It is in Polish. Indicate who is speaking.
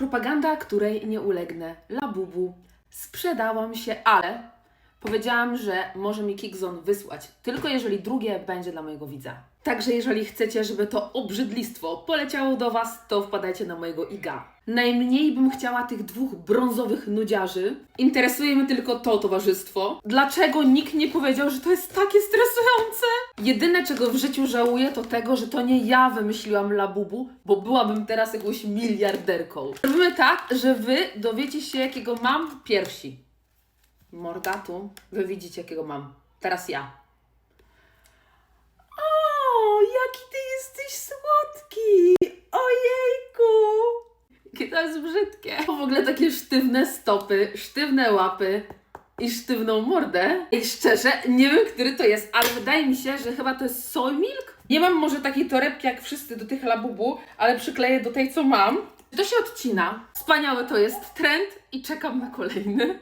Speaker 1: Propaganda, której nie ulegnę. Labubu. Sprzedałam się, ale powiedziałam, że może mi Kikzon wysłać, tylko jeżeli drugie będzie dla mojego widza. Także jeżeli chcecie, żeby to obrzydlistwo poleciało do Was, to wpadajcie na mojego iga. Najmniej bym chciała tych dwóch brązowych nudziarzy. Interesuje mnie tylko to towarzystwo. Dlaczego nikt nie powiedział, że to jest takie stresujące? Jedyne, czego w życiu żałuję, to tego, że to nie ja wymyśliłam Labubu, bo byłabym teraz jakąś miliarderką. Robimy tak, że Wy dowiecie się, jakiego mam piersi. Mordatu, Wy widzicie, jakiego mam. Teraz ja. O, jaki ty jesteś słodki! Ojejku! Jakie to jest brzydkie. W ogóle takie sztywne stopy, sztywne łapy i sztywną mordę. I szczerze, nie wiem, który to jest, ale wydaje mi się, że chyba to jest soy milk. Nie mam może takiej torebki jak wszyscy do tych labubu, ale przykleję do tej, co mam. To się odcina. Wspaniały to jest trend i czekam na kolejny.